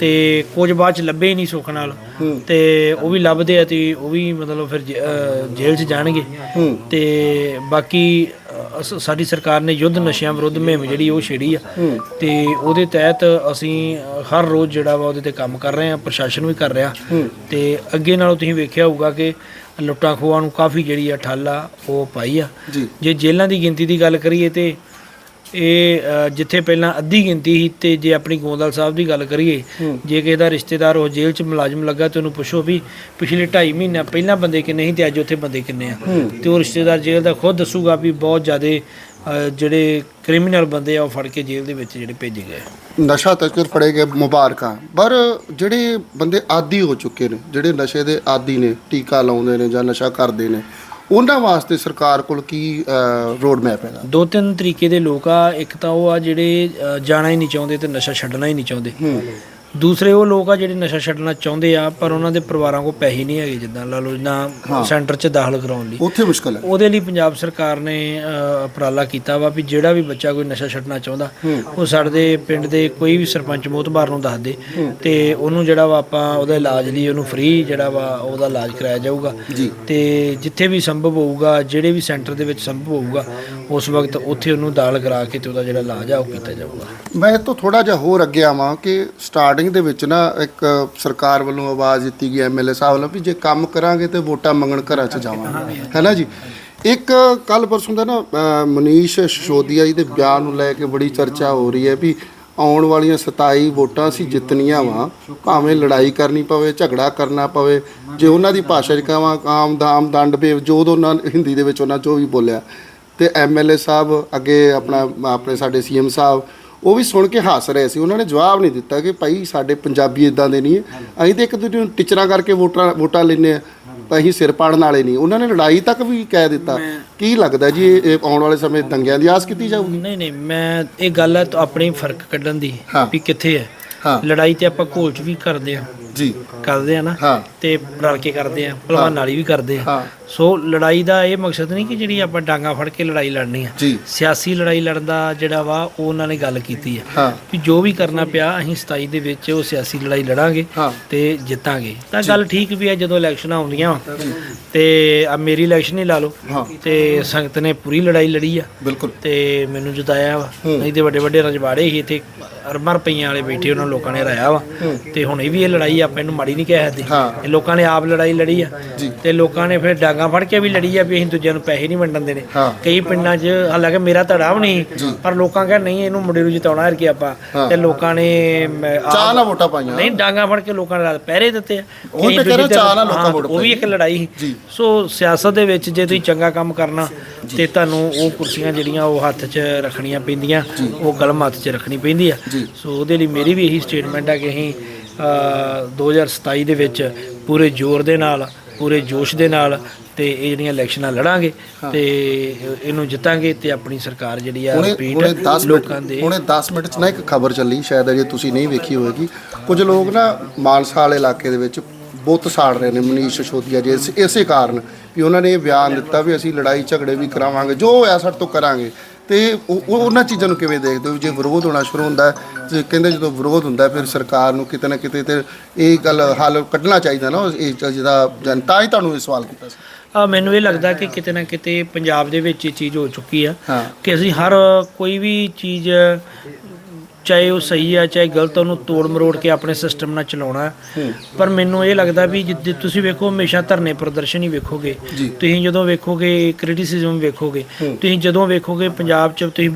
ਤੇ ਕੁਝ ਬਾਅਦ ਚ ਲੱਭੇ ਹੀ ਨਹੀਂ ਸੁੱਖ ਨਾਲ। ਤੇ ਉਹ ਵੀ ਲੱਭਦੇ ਆ ਤੇ ਉਹ ਵੀ ਮਤਲਬ ਫਿਰ ਜੇਲ੍ਹ 'ਚ ਜਾਣਗੇ। ਤੇ ਬਾਕੀ ਸਾਡੀ ਸਰਕਾਰ ਨੇ ਯੁੱਧ ਨਸ਼ਿਆਂ ਵਿਰੁੱਧ ਮੁਹਿੰਮ ਜਿਹੜੀ ਉਹ ਛੇੜੀ ਆ। ਤੇ ਉਹਦੇ ਤਹਿਤ ਅਸੀਂ ਹਰ ਰੋਜ਼ ਜਿਹੜਾ ਵਾ ਉਹਦੇ ਤੇ ਕੰਮ ਕਰ ਰਹੇ ਆ ਪ੍ਰਸ਼ਾਸਨ ਵੀ ਕਰ ਰਿਹਾ। ਤੇ ਅੱਗੇ ਨਾਲੋਂ ਤੁਸੀਂ ਵੇਖਿਆ ਹੋਊਗਾ ਕਿ ਲੁੱਟਾਂ ਖੋਹਾਂ ਨੂੰ ਕਾਫੀ ਜਿਹੜੀ ਆ ਠੱਲ ਉਹ ਪਾਈ ਆ ਜੀ ਜੇ ਜੇਲ੍ਹਾਂ ਦੀ ਗਿਣਤੀ ਦੀ ਗੱਲ ਕਰੀਏ ਤੇ ਇਹ ਜਿੱਥੇ ਪਹਿਲਾਂ ਅੱਧੀ ਗਿਣਤੀ ਸੀ ਤੇ ਜੇ ਆਪਣੀ ਗੋਂਦਲ ਸਾਹਿਬ ਦੀ ਗੱਲ ਕਰੀਏ। ਜੇ ਕਿਸੇ ਦਾ ਰਿਸ਼ਤੇਦਾਰ ਉਹ ਜੇਲ੍ਹ 'ਚ ਮੁਲਾਜ਼ਮ ਲੱਗਾ ਤੇ ਉਹਨੂੰ ਪੁੱਛੋ ਵੀ ਪਿਛਲੇ 2.5 ਮਹੀਨੇ ਪਹਿਲਾਂ ਬੰਦੇ ਕਿੰਨੇ ਸੀ ਤੇ ਅੱਜ ਉੱਥੇ ਬੰਦੇ ਕਿੰਨੇ ਆ। ਤੇ ਉਹ ਰਿਸ਼ਤੇਦਾਰ ਜੇਲ੍ਹ ਦਾ ਖੁਦ ਦੱਸੂਗਾ ਵੀ ਬਹੁਤ ਜ਼ਿਆਦੇ ਜਿਹੜੇ ਕ੍ਰਿਮੀਨਲ ਬੰਦੇ ਆ ਉਹ ਫੜ ਕੇ ਜੇਲ੍ਹ ਦੇ ਵਿੱਚ ਜਿਹੜੇ ਭੇਜੇ ਗਏ। ਨਸ਼ਾ ਤਸਕਰ ਫੜੇ ਗਏ ਮੁਬਾਰਕਾਂ ਪਰ ਜਿਹੜੇ ਬੰਦੇ ਆਦੀ ਹੋ ਚੁੱਕੇ ਨੇ ਜਿਹੜੇ ਨਸ਼ੇ ਦੇ ਆਦੀ ਨੇ ਟੀਕਾ ਲਾਉਂਦੇ ਨੇ ਜਾਂ ਨਸ਼ਾ ਕਰਦੇ ਨੇ ਉਹਨਾਂ ਵਾਸਤੇ ਸਰਕਾਰ ਕੋਲ ਕੀ ਰੋਡ ਮੈਪ ਹੈਗਾ? ਦੋ ਤਿੰਨ ਤਰੀਕੇ ਦੇ ਲੋਕ ਆ ਇੱਕ ਤਾਂ ਉਹ ਆ ਜਿਹੜੇ ਜਾਣਾ ਹੀ ਨਹੀਂ ਚਾਹੁੰਦੇ ਤੇ ਨਸ਼ਾ ਛੱਡਣਾ ਹੀ ਨਹੀਂ ਚਾਹੁੰਦੇ। ਦੂਸਰੇ ਉਹ ਲੋਕ ਆ ਜਿਹੜੇ ਨਸ਼ਾ ਛੱਡਣਾ ਚਾਹੁੰਦੇ ਆ ਪਰ ਉਹਨਾਂ ਦੇ ਪਰਿਵਾਰਾਂ ਕੋਲ ਪੈਸੇ ਨਹੀਂ ਹੈਗੇ ਜਿੱਦਾਂ ਲਾ ਲਓ ਨਾ ਸੈਂਟਰ 'ਚ ਦਾਖਲ ਕਰਾਉਣ ਲਈ। ਉੱਥੇ ਮੁਸ਼ਕਲ ਹੈ। ਉਹਦੇ ਲਈ ਪੰਜਾਬ ਸਰਕਾਰ ਨੇ ਉਪਰਾਲਾ ਕੀਤਾ ਵਾ ਵੀ ਜਿਹੜਾ ਵੀ ਬੱਚਾ ਕੋਈ ਨਸ਼ਾ ਛੱਡਣਾ ਚਾਹੁੰਦਾ ਉਹ ਸਾਡੇ ਪਿੰਡ ਦੇ ਕੋਈ ਵੀ ਸਰਪੰਚ ਮੋਤਬਾਰ ਨੂੰ ਦੱਸ ਦੇ ਤੇ ਉਹਨੂੰ ਜਿਹੜਾ ਵਾ ਆਪਾਂ ਉਹਦੇ ਇਲਾਜ ਲਈ ਉਹਨੂੰ ਫ੍ਰੀ ਜਿਹੜਾ ਵਾ ਉਹਦਾ ਇਲਾਜ ਕਰਾਇਆ ਜਾਊਗਾ। ਤੇ ਜਿੱਥੇ ਵੀ ਸੰਭਵ ਹੋਊਗਾ ਜਿਹੜੇ ਵੀ ਸੈਂਟਰ ਦੇ ਵਿੱਚ ਸੰਭਵ ਹੋਊਗਾ ਉਸ ਵਕਤ ਉੱਥੇ ਉਹਨੂੰ ਦਾਖਲ ਕਰਾ ਕੇ ਤੇ ਉਹਦਾ ਜਿਹੜਾ ਇਲਾਜ ਆ ਉਹ ਕੀਤਾ ਜਾਊਗਾ। ਮੈਂ ਤੋਂ ਥੋੜਾ ਜਿਹਾ ਹੋਰ ਅੱਗੇ ਆਵਾਂ ਕਿ ਸਟਾਰਟਿੰਗ ਦੇ ਵਿੱਚ ਨਾ ਇੱਕ ਸਰਕਾਰ ਵੱਲੋਂ ਆਵਾਜ਼ ਦਿੱਤੀ ਗਈ ਐਮਐਲਏ ਸਾਹਿਬ ਵੱਲੋਂ ਵੀ ਜੇ ਕੰਮ ਕਰਾਂਗੇ ਤੇ ਵੋਟਾਂ ਮੰਗਣ ਘਰਾਂ 'ਚ ਜਾਵਾਂਗੇ। ਹੈ ਨਾ ਜੀ? ਇੱਕ ਕੱਲ ਪਰਸੋਂ ਦਾ ਨਾ ਮਨੀਸ਼ ਸ਼ੋਦੀਆ ਜੀ ਦੇ ਬਿਆਨ ਨੂੰ ਲੈ ਕੇ ਬੜੀ ਚਰਚਾ ਹੋ ਰਹੀ ਹੈ ਵੀ ਆਉਣ ਵਾਲੀਆਂ 27 ਵੋਟਾਂ ਸੀ ਜਿੱਤਣੀਆਂ ਵਾ ਭਾਵੇਂ ਲੜਾਈ ਕਰਨੀ ਪਵੇ ਝਗੜਾ ਕਰਨਾ ਪਵੇ ਜੇ ਉਹਨਾਂ ਦੀ ਭਾਸ਼ਾ 'ਚ ਕਹਾਂ ਆਮ ਦਾਮ ਦੰਡ ਬੇਵ ਜੋ ਉਹਨਾਂ ਹਿੰਦੀ ਦੇ ਵਿੱਚ ਉਹਨਾਂ ਜੋ ਵੀ ਬੋਲਿਆ। ਤੇ ਐਮਐਲਏ ਸਾਹਿਬ ਅੱਗੇ ਆਪਣਾ ਆਪਣੇ ਸਾਡੇ ਸੀਐਮ ਸਾਹਿਬ ਉਹ ਵੀ ਸੁਣ ਕੇ ਹੱਸ ਰਹੇ ਸੀ। ਉਹਨਾਂ ਨੇ ਜਵਾਬ ਨਹੀਂ ਦਿੱਤਾ ਕਿ ਭਾਈ ਸਾਡੇ ਪੰਜਾਬੀ ਇਦਾਂ ਦੇ ਨਹੀਂ ਹੈ। ਅਸੀਂ ਤੇ ਇੱਕ ਦੂਜੇ ਨੂੰ ਟੀਚਰਾਂ ਕਰਕੇ ਵੋਟਾਂ ਵੋਟਾਂ ਲੈਂਦੇ ਆ ਤਾਂ ਅਸੀਂ ਸਿਰ ਪਾੜਨ ਵਾਲੇ ਨਹੀਂ। ਉਹਨਾਂ ਨੇ ਲੜਾਈ ਤੱਕ ਵੀ ਕਹਿ ਦਿੱਤਾ। ਕੀ ਲੱਗਦਾ ਜੀ ਇਹ ਆਉਣ ਵਾਲੇ ਸਮੇਂ ਦੰਗਿਆਂ ਦੀ ਆਸ ਕੀਤੀ ਜਾਊਗੀ? ਨਹੀਂ ਨਹੀਂ। ਮੈਂ ਇਹ ਗੱਲ ਹੈ ਤਾਂ ਆਪਣੀ ਫ਼ਰਕ ਕੱਢਣ ਦੀ। ਵੀ ਕਿੱਥੇ ਹੈ। ਹਾਂ। ਲੜਾਈ ਤੇ ਆਪਾਂ ਘੋਲ ਚ ਵੀ ਕਰਦੇ ਆ ਜੀ। ਕਰਦੇ ਆ ਨਾ ਹਾਂ। ਤੇ ਰਲ ਕੇ ਕਰਦੇ ਆ ਭਲਵਾਨ ਨਾਲੀ ਵੀ ਕਰਦੇ ਆ। ਹਾਂ। ਸੋ ਲੜਾਈ ਦਾ ਇਹ ਮਕਸਦ ਨਹੀਂ ਕਿ ਜਿਹੜੀ ਆਪਾਂ ਡਾਂਗਾ ਫੜ ਕੇ ਲੜਾਈ ਲੜਨੀ ਆ। ਸਿਆਸੀ ਲੜਾਈ ਲੜਨ ਦਾ ਜਿਹੜਾ ਵਾ ਉਹ ਉਹਨਾਂ ਨੇ ਗੱਲ ਕੀਤੀ ਆ। ਹਾਂ। ਵੀ ਜੋ ਵੀ ਕਰਨਾ ਪਿਆ ਅਸੀਂ 27 ਦੇ ਵਿੱਚ ਉਹ ਸਿਆਸੀ ਲੜਾਈ ਲੜਾਂਗੇ ਹਾਂ। ਤੇ ਜਿੱਤਾਂਗੇ। ਤਾਂ ਗੱਲ ਠੀਕ ਵੀ ਹੈ ਜਦੋਂ ਇਲੈਕਸ਼ਨਾਂ ਆਉਂਦੀਆਂ ਤੇ ਆ ਮੇਰੀ ਇਲੈਕਸ਼ਨ ਹੀ ਲਾ ਲਓ ਹਾਂ। ਤੇ ਸੰਗਤ ਨੇ ਪੂਰੀ ਲੜਾਈ ਲੜੀ ਆ। ਬਿਲਕੁਲ। ਤੇ ਮੈਨੂੰ ਜਿਤਾਇਆ ਵਾ ਨਹੀਂ ਤੇ ਵੱਡੇ ਵੱਡੇ ਰਜਵਾੜੇ ਸੀ ਇੱਥੇ ਅਰਮਾਂ ਰੁਪਈਆਂ ਵਾਲੇ ਬੈਠੇ ਉਹਨਾਂ ਲੋਕਾਂ ਨੇ ਹਰਾਇਆ ਵਾ। ਤੇ ਹੁਣ ਇਹ ਵੀ ਇਹ ਲੜਾਈ ਆਪਾਂ ਇਹਨੂੰ ਮਾੜੀ ਨਹੀਂ ਕਹਿ ਸਕਦੇ। ਹਾਂ। ਇਹ ਲੋਕਾਂ ਨੇ ਆਪ ਲੜਾਈ ਲੜੀ ਆ। ਜੀ। ਤੇ ਲੋਕਾਂ ਨੇ ਫਿਰ ਡਾਂਗਾ ਫੜ ਕੇ ਵੀ ਲੜੀ ਆ ਵੀ ਅਸੀਂ ਦੂਜਿਆਂ ਨੂੰ ਪੈਸੇ ਨਹੀਂ ਵੰਡਣ ਦੇਣੇ। ਹਾਂ। ਕਈ ਪਿੰਡਾਂ 'ਚ ਹਾਲਾਂਕਿ ਮੇਰਾ ਧੜਾ ਵੀ ਨਹੀਂ ਪਰ ਲੋਕਾਂ ਕਹਿੰਦੇ ਨਹੀਂ ਇਹਨੂੰ ਮੁੰਡੇ ਨੂੰ ਜਿਤਾਉਣਾ ਹੈ ਕਿ ਆਪਾਂ। ਹਾਂ। ਤੇ ਲੋਕਾਂ ਨੇ ਮ, ਆਪ- ਚਾਹ ਨਾਲ ਵੋਟਾਂ ਪਾਈਆਂ। ਨਹੀਂ ਡਾਂਗਾ ਫੜ ਕੇ ਲੋਕਾਂ ਨੇ ਰਾਤ ਪਹਿਰੇ ਦਿੱਤੇ ਆ। ਉਹ ਕਈ ਤੇ ਕਹਿ ਰਹੇ ਦੂਜੇ ਚਾਅ ਨਾਲ ਲੋਕਾਂ ਹਾਂ, ਵੋਟ ਉਹ ਵੀ ਇੱਕ ਲੜਾਈ ਸੀ। ਜੀ। ਸੋ ਸਿਆਸਤ ਦੇ ਵਿੱਚ ਜੇ ਤੁਸੀਂ ਚੰਗਾ ਕੰਮ ਕਰਨਾ ਤੇ ਤੁਹਾਨੂੰ ਉਹ ਕੁਰਸੀਆਂ ਜਿਹੜੀਆਂ ਉਹ ਹੱਥ 'ਚ ਰੱਖਣੀਆਂ ਪੈਂਦੀਆਂ ਉਹ ਕਲਮ ਹੱਥ 'ਚ ਰੱਖਣੀ ਪੈਂਦੀ ਆ। ਜੀ। ਸੋ ਉਹਦੇ ਲਈ ਮੇਰੀ ਵੀ ਇਹੀ ਸਟੇਟਮੈਂਟ ਆ ਕਿ ਅਸੀਂ 2027 ਦੇ ਵਿੱਚ ਪੂਰੇ ਜ਼ੋਰ ਦੇ ਨਾਲ ਪੂਰੇ ਜੋਸ਼ ਦੇ ਨਾਲ ਤੇ ਇਹ ਜਿਹੜੀਆਂ ਇਲੈਕਸ਼ਨਾਂ ਲੜਾਂਗੇ ਤੇ ਇਹਨੂੰ ਜਿੱਤਾਂਗੇ ਤੇ ਆਪਣੀ ਸਰਕਾਰ ਜਿਹੜੀ ਆ ਰਿਪੀਟ ਹੁਣੇ 10 ਲੋਕਾਂ ਦੇ ਹੁਣੇ 10 ਮਿੰਟ ਚ ਨਾ ਇੱਕ ਖਬਰ ਚੱਲੀ ਸ਼ਾਇਦ ਅਜੇ ਤੁਸੀਂ ਨਹੀਂ ਵੇਖੀ ਹੋਵੇਗੀ। ਕੁਝ ਲੋਕ ਨਾ ਮਾਨਸਾ ਵਾਲੇ ਇਲਾਕੇ ਦੇ ਵਿੱਚ ਬੁੱਤ ਸਾੜ ਰਹੇ ਨੇ ਮਨੀਸ਼ ਸਿਸੋਦੀਆ ਜੀ ਇਸ- ਇਸੇ ਕਾਰਨ ਵੀ ਉਹਨਾਂ ਨੇ ਇਹ ਬਿਆਨ ਦਿੱਤਾ ਵੀ ਅਸੀਂ ਲੜਾਈ ਝਗੜੇ ਵੀ ਕਰਾਵਾਂਗੇ ਜੋ ਹੋਇਆ ਸਾਡੇ ਤੋਂ ਕਰਾਂਗੇ। ਤੇ ਉਹ ਉਹ- ਉਹਨਾਂ ਚੀਜ਼ਾਂ ਨੂੰ ਕਿਵੇਂ ਦੇਖਦੇ ਹੋ? ਜੇ ਵਿਰੋਧ ਹੋਣਾ ਸ਼ੁਰੂ ਹੁੰਦਾ ਹੈ, ਤੇ ਕਹਿੰਦੇ ਜਦੋਂ ਵਿਰੋਧ ਹੁੰਦਾ ਹੈ, ਫਿਰ ਸਰਕਾਰ ਨੂੰ ਕਿਤੇ ਨਾ ਕਿਤੇ ਤੇ ਇਹ ਗੱਲ ਹੱਲ ਕੱਢਣਾ ਚਾਹੀਦਾ ਨਾ ਇਹ ਚੀਜ਼ ਦਾ ਜਨਤਾ ਹੀ ਤੁਹਾਨੂੰ ਇਹ ਸਵਾਲ ਕੀਤਾ ਸੀ। ਆ ਮੈਨੂੰ ਇਹ ਲੱਗਦਾ ਕਿ ਕਿਤੇ ਨਾ ਕਿਤੇ ਪੰਜਾਬ ਦੇ ਵਿੱਚ ਇਹ ਚੀਜ਼ ਹੋ ਚੁੱਕੀ ਆ ਹਾਂ। ਕਿ ਅਸੀਂ ਹਰ ਕੋਈ ਵੀ ਚੀਜ਼ ਚਾਹੇ ਉਹ ਸਹੀ ਆ ਚਾਹੇ ਗਲਤ ਉਹਨੂੰ ਤੋੜ ਮਰੋੜ ਕੇ ਆਪਣੇ ਸਿਸਟਮ ਨਾਲ ਚਲਾਉਣਾ। ਪਰ ਮੈਨੂੰ ਇਹ ਲੱਗਦਾ ਵੀ ਜਿੱਦ ਤੁਸੀਂ ਵੇਖੋ ਹਮੇਸ਼ਾ ਧਰਨੇ ਪ੍ਰਦਰਸ਼ਨ ਹੀ ਵੇਖੋਗੇ। ਤੁਸੀਂ ਜਦੋਂ ਵੇਖੋਗੇ ਕ੍ਰਿਟਿਸਿਜ਼ਮ ਵੇਖੋਗੇ ਤੁਸੀਂ ਜਦੋਂ ਵੇਖੋਗੇ ਪੰਜਾਬ 'ਚ ਤੁਸੀਂ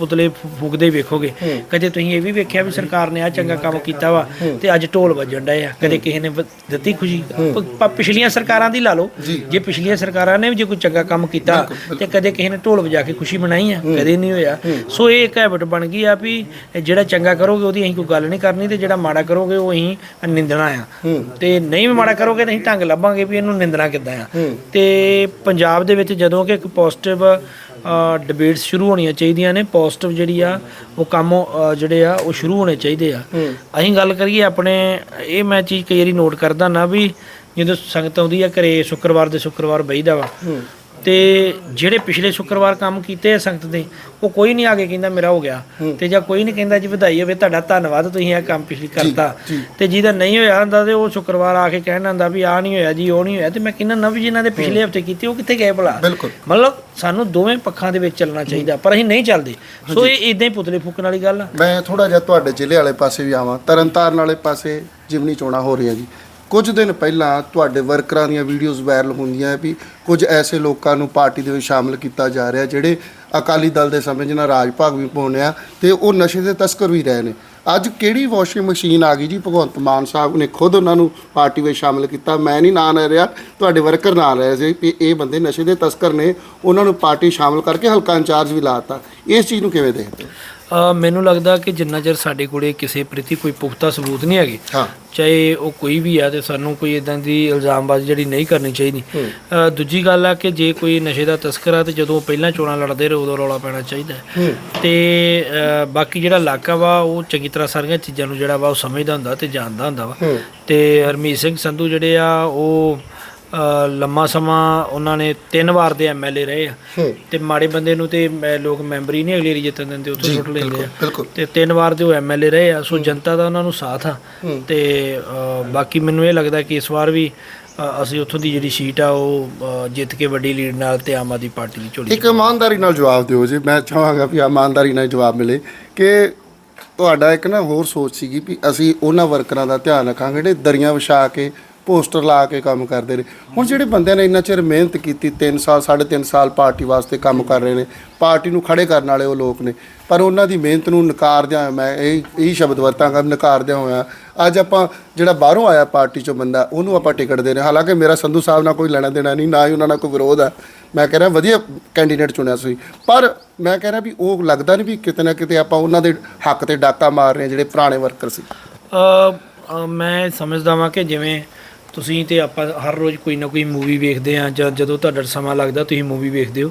ਪੁਤਲੇ ਫੂਕਦੇ ਵੇਖੋਗੇ। ਕਦੇ ਤੁਸੀਂ ਇਹ ਵੀ ਵੇਖਿਆ ਵੀ ਸਰਕਾਰ ਨੇ ਆ ਚੰਗਾ ਕੰਮ ਕੀਤਾ ਵਾ ਤੇ ਅੱਜ ਢੋਲ ਵੱਜਣ ਡਏ ਆ। ਕਦੇ ਕਿਸੇ ਨੇ ਦਿੱਤੀ ਖੁਸ਼ੀ? ਪਿਛਲੀਆਂ ਸਰਕਾਰਾਂ ਦੀ ਲਾ ਲਓ। ਜੇ। ਪਿਛਲੀਆਂ ਸਰਕਾਰਾਂ ਨੇ ਵੀ ਜੇ ਕੋਈ ਚੰਗਾ ਕੰਮ ਕੀਤਾ ਤੇ ਕਦੇ ਕਿਸੇ ਨੇ ਢੋਲ ਵਜਾ ਕੇ ਖੁਸ਼ੀ ਮਨਾਈ ਆ? ਕਦੇ ਨਹੀਂ ਹੋਇਆ। ਸੋ ਇਹ ਇੱਕ ਹੈਬਿਟ ਬਣ ਗਈ ਆ ਵੀ ਜਿਹੜਾ ਚੰਗਾ ਕਰੋਗੇ ਉਹਦੀ ਅਸੀਂ ਕੋਈ ਗੱਲ ਨਹੀਂ ਕਰਨੀ ਤੇ ਜਿਹੜਾ ਮਾੜਾ ਕਰੋਗੇ ਉਹ ਅਸੀਂ ਨਿੰਦਣਾ ਆ। ਤੇ ਨਹੀਂ ਵੀ ਮਾੜਾ ਕਰੋਗੇ ਤਾਂ ਅਸੀਂ ਢੰਗ ਲੱਭਾਂਗੇ ਵੀ ਇਹਨੂੰ ਨਿੰਦਣਾ ਕਿੱਦਾਂ ਆ। ਤੇ ਪੰਜਾਬ ਦੇ ਵਿੱਚ ਜਦੋਂ ਕਿ ਇੱਕ ਪੋਜ਼ਿਟਿਵ ਡਿਬੇਟਸ ਸ਼ੁਰੂ ਹੋਣੀਆਂ ਚਾਹੀਦੀਆਂ ਨੇ ਪੋਜ਼ਿਟਿਵ ਜਿਹੜੀ ਆ ਉਹ ਕੰਮ ਜਿਹੜੇ ਆ ਉਹ ਸ਼ੁਰੂ ਹੋਣੇ ਚਾਹੀਦੇ ਆ। ਅਸੀਂ ਗੱਲ ਕਰੀਏ ਆਪਣੇ ਇਹ ਮੈਂ ਚੀਜ਼ ਕਈ ਵਾਰੀ ਨੋਟ ਕਰਦਾ ਨਾ ਵੀ ਜਦੋਂ ਸੰਗਤ ਆਉਂਦੀ ਆ ਘਰੇ ਸ਼ੁੱਕਰਵਾਰ ਦੇ ਸ਼ੁੱਕਰਵਾਰ ਬਈਦਾ ਵਾ। ਤੇ ਜਿਹੜੇ ਪਿਛਲੇ ਸ਼ੁੱਕਰਵਾਰ ਕੰਮ ਕੀਤੇ ਆ ਸੰਗਤ ਦੇ ਉਹ ਕੋਈ ਨਹੀਂ ਆ ਕੇ ਕਹਿੰਦਾ ਮੇਰਾ ਹੋ ਗਿਆ। ਤੇ ਜਾਂ ਕੋਈ ਨਹੀਂ ਕਹਿੰਦਾ ਜੀ ਵਧਾਈ ਹੋਵੇ ਤੁਹਾਡਾ ਧੰਨਵਾਦ ਤੁਸੀਂ ਇਹ ਕੰਮ ਪਿਛਲੀ ਕਰਤਾ। ਤੇ ਜਿਹਦਾ ਨਹੀਂ ਹੋਇਆ ਹੁੰਦਾ ਤੇ ਉਹ ਸ਼ੁੱਕਰਵਾਰ ਆ ਕੇ ਕਹਿਣ ਹੁੰਦਾ ਵੀ ਆ ਨਹੀਂ ਹੋਇਆ ਜੀ ਉਹ ਨਹੀਂ ਹੋਇਆ। ਤੇ ਮੈਂ ਕਹਿੰਦਾ ਨਾ ਵੀ ਜਿਨ੍ਹਾਂ ਦੇ ਪਿਛਲੇ ਹਫ਼ਤੇ ਕੀਤੇ ਉਹ ਕਿੱਥੇ ਗਏ ਭਲਾ? ਮਤਲਬ ਸਾਨੂੰ ਦੋਵੇਂ ਪੱਖਾਂ ਦੇ ਵਿੱਚ ਚੱਲਣਾ ਚਾਹੀਦਾ ਪਰ ਅਸੀਂ ਨਹੀਂ ਚੱਲਦੇ। ਸੋ ਇਹ ਇਦਾਂ ਹੀ ਪੁਤਲੇ ਫੂਕਣ ਵਾਲੀ ਗੱਲ ਆ। ਮੈਂ ਥੋੜਾ ਜਿਹਾ ਤੁਹਾਡੇ ਜ਼ਿਲ੍ਹੇ ਵਾਲੇ ਪਾਸੇ ਵੀ ਆਵਾਂ ਤਰਨਤਾਰਨ ਵਾਲੇ ਪਾਸੇ ਜਿਮਨੀ ਚੋਣਾਂ ਹੋ ਰਹੀਆਂ ਜੀ। ਕੁਝ ਦਿਨ ਪਹਿਲਾਂ ਤੁਹਾਡੇ ਵਰਕਰਾਂ ਦੀਆਂ ਵੀਡੀਓਜ਼ ਵਾਇਰਲ ਹੁੰਦੀਆਂ ਵੀ ਕੁਝ ਐਸੇ ਲੋਕਾਂ ਨੂੰ ਪਾਰਟੀ ਦੇ ਵਿੱਚ ਸ਼ਾਮਲ ਕੀਤਾ ਜਾ ਰਿਹਾ ਜਿਹੜੇ ਅਕਾਲੀ ਦਲ ਦੇ ਸਮੇਂ ਜਿਹਨਾਂ ਰਾਜ ਭਾਗ ਵੀ ਪਾਉਣਿਆ ਤੇ ਉਹ ਨਸ਼ੇ ਦੇ ਤਸਕਰ ਵੀ ਰਹੇ ਨੇ। ਅੱਜ ਕਿਹੜੀ ਵਾਸ਼ਿੰਗ ਮਸ਼ੀਨ ਆ ਗਈ ਜੀ? ਭਗਵੰਤ ਮਾਨ ਸਾਹਿਬ ਨੇ ਖੁਦ ਉਹਨਾਂ ਨੂੰ ਪਾਰਟੀ ਵਿੱਚ ਸ਼ਾਮਲ ਕੀਤਾ। ਮੈਂ ਨਹੀਂ ਨਾਂ ਲੈ ਰਿਹਾ, ਤੁਹਾਡੇ ਵਰਕਰ ਨਾਂ ਲੈ ਰਹੇ ਸੀ ਵੀ ਇਹ ਬੰਦੇ ਨਸ਼ੇ ਦੇ ਤਸਕਰ ਨੇ, ਉਹਨਾਂ ਨੂੰ ਪਾਰਟੀ ਸ਼ਾਮਲ ਕਰਕੇ ਹਲਕਾ ਇੰਚਾਰਜ ਵੀ ਲਾਤਾ ਇਸ ਚੀਜ਼ ਨੂੰ ਕਿਵੇਂ ਦੇਖਦੇ ਹੋ? ਮੈਨੂੰ ਲੱਗਦਾ ਕਿ ਜਿੰਨਾ ਚਿਰ ਸਾਡੇ ਕੋਲੇ ਕਿਸੇ ਪ੍ਰਤੀ ਕੋਈ ਪੁਖਤਾ ਸਬੂਤ ਨਹੀਂ ਹੈਗੇ ਹਾਂ। ਚਾਹੇ ਉਹ ਕੋਈ ਵੀ ਆ ਤੇ ਸਾਨੂੰ ਕੋਈ ਇਦਾਂ ਦੀ ਇਲਜ਼ਾਮਬਾਜ਼ੀ ਜਿਹੜੀ ਨਹੀਂ ਕਰਨੀ ਚਾਹੀਦੀ। ਦੂਜੀ ਗੱਲ ਆ ਕਿ ਜੇ ਕੋਈ ਨਸ਼ੇ ਦਾ ਤਸਕਰ ਆ ਤੇ ਜਦੋਂ ਪਹਿਲਾਂ ਚੋਣਾਂ ਲੜਦੇ ਰਹੇ ਉਦੋਂ ਰੌਲਾ ਪੈਣਾ ਚਾਹੀਦਾ। ਤੇ ਬਾਕੀ ਜਿਹੜਾ ਇਲਾਕਾ ਵਾ ਉਹ ਚੰਗੀ ਤਰ੍ਹਾਂ ਸਾਰੀਆਂ ਚੀਜ਼ਾਂ ਨੂੰ ਜਿਹੜਾ ਵਾ ਉਹ ਸਮਝਦਾ ਹੁੰਦਾ ਤੇ ਜਾਣਦਾ ਹੁੰਦਾ ਵਾ। ਤੇ ਹਰਮੀਤ ਸਿੰਘ ਸੰਧੂ ਜਿਹੜੇ ਆ ਉਹ ਲੰਮਾ ਸਮਾਂ ਉਹਨਾਂ ਨੇ ਤਿੰਨ ਵਾਰ ਦੇ ਐਮਐਲਏ ਰਹੇ ਆ। ਤੇ ਮਾੜੇ ਬੰਦੇ ਨੂੰ ਤੇ ਲੋਕ ਮੈਂਬਰ ਹੀ ਨਹੀਂ ਅਗਲੀ ਵਾਰੀ ਜਿੱਤਣ ਦਿੰਦੇ ਉੱਥੋਂ ਸੁੱਟ ਲੈਂਦੇ ਆ। ਤੇ ਤਿੰਨ ਵਾਰ ਦੇ ਉਹ ਐਮਐਲਏ ਰਹੇ ਆ ਸੋ ਜਨਤਾ ਦਾ ਉਹਨਾਂ ਨੂੰ ਸਾਥ ਆ। ਤੇ ਬਾਕੀ ਮੈਨੂੰ ਇਹ ਲੱਗਦਾ ਕਿ ਇਸ ਵਾਰ ਵੀ ਅਸੀਂ ਉੱਥੋਂ ਦੀ ਜਿਹੜੀ ਸੀਟ ਆ ਉਹ ਜਿੱਤ ਕੇ ਵੱਡੀ ਲੀਡ ਨਾਲ ਤੇ ਆਮ ਆਦਮੀ ਪਾਰਟੀ ਦੀ ਝੋਲੀ ਇੱਕ ਇਮਾਨਦਾਰੀ ਨਾਲ ਜਵਾਬ ਦਿਓ ਜੀ। ਮੈਂ ਚਾਹਾਂਗਾ ਵੀ ਇਮਾਨਦਾਰੀ ਨਾਲ ਜਵਾਬ ਮਿਲੇ ਕਿ ਤੁਹਾਡਾ ਇੱਕ ਨਾ ਹੋਰ ਸੋਚ ਸੀਗੀ ਵੀ ਅਸੀਂ ਉਹਨਾਂ ਵਰਕਰਾਂ ਦਾ ਧਿਆਨ ਰੱਖਾਂਗੇ ਜਿਹੜੇ ਦਰੀਆਂ ਵਿਛਾ ਕੇ ਪੋਸਟਰ ਲਾ ਕੇ ਕੰਮ ਕਰਦੇ ਨੇ। ਹੁਣ ਜਿਹੜੇ ਬੰਦਿਆਂ ਨੇ ਇੰਨਾ ਚਿਰ ਮਿਹਨਤ ਕੀਤੀ 3 ਸਾਲ 3.5 ਸਾਲ ਪਾਰਟੀ ਵਾਸਤੇ ਕੰਮ ਕਰ ਰਹੇ ਨੇ, ਪਾਰਟੀ ਨੂੰ ਖੜੇ ਕਰਨ ਵਾਲੇ ਉਹ ਲੋਕ ਨੇ। ਪਰ ਉਹਨਾਂ ਦੀ ਮਿਹਨਤ ਨੂੰ ਨਕਾਰਦਿਆਂ ਹੋਇਆ, ਮੈਂ ਇਹ, ਇਹੀ ਸ਼ਬਦ ਵਰਤਾਂਗਾ ਨਕਾਰਦਿਆਂ ਹੋਇਆ, ਅੱਜ ਆਪਾਂ ਜਿਹੜਾ ਬਾਹਰੋਂ ਆਇਆ ਪਾਰਟੀ ਚੋਂ ਬੰਦਾ, ਉਹਨੂੰ ਆਪਾਂ ਟਿਕਟ ਦੇ ਰਹੇ ਹਾਲਾਂਕਿ ਮੇਰਾ ਸੰਧੂ ਸਾਹਿਬ ਨਾਲ ਕੋਈ ਲੈਣਾ ਦੇਣਾ ਨਹੀਂ, ਨਾ ਹੀ ਉਹਨਾਂ ਨਾਲ ਕੋਈ ਵਿਰੋਧ ਹੈ ਮੈਂ ਕਹਿ ਰਿਹਾ ਵਧੀਆ ਕੈਂਡੀਡੇਟ ਚੁਣਿਆ ਸੀ ਪਰ ਮੈਂ ਕਹਿ ਰਿਹਾ ਵੀ ਉਹ ਲੱਗਦਾ ਨਹੀਂ ਵੀ ਕਿਤੇ ਨਾ ਕਿਤੇ ਆਪਾਂ ਉਹਨਾਂ ਦੇ ਹੱਕ ਤੇ ਡਾਕਾ ਮਾਰ ਰਹੇ ਹਾਂ, ਜਿਹੜੇ ਪੁਰਾਣੇ ਵਰਕਰ ਸੀ। ਮੈਂ ਸਮਝਦਾ ਵਾਂ ਕਿ ਜਿਵੇਂ ਤੁਸੀਂ ਤੇ ਆਪਾਂ ਹਰ ਰੋਜ਼ ਕੋਈ ਨਾ ਕੋਈ ਮੂਵੀ ਵੇਖਦੇ ਆ ਜਾਂ ਜਦੋਂ ਤੁਹਾਡਾ ਸਮਾਂ ਲੱਗਦਾ ਤੁਸੀਂ ਮੂਵੀ ਵੇਖਦੇ ਹੋ।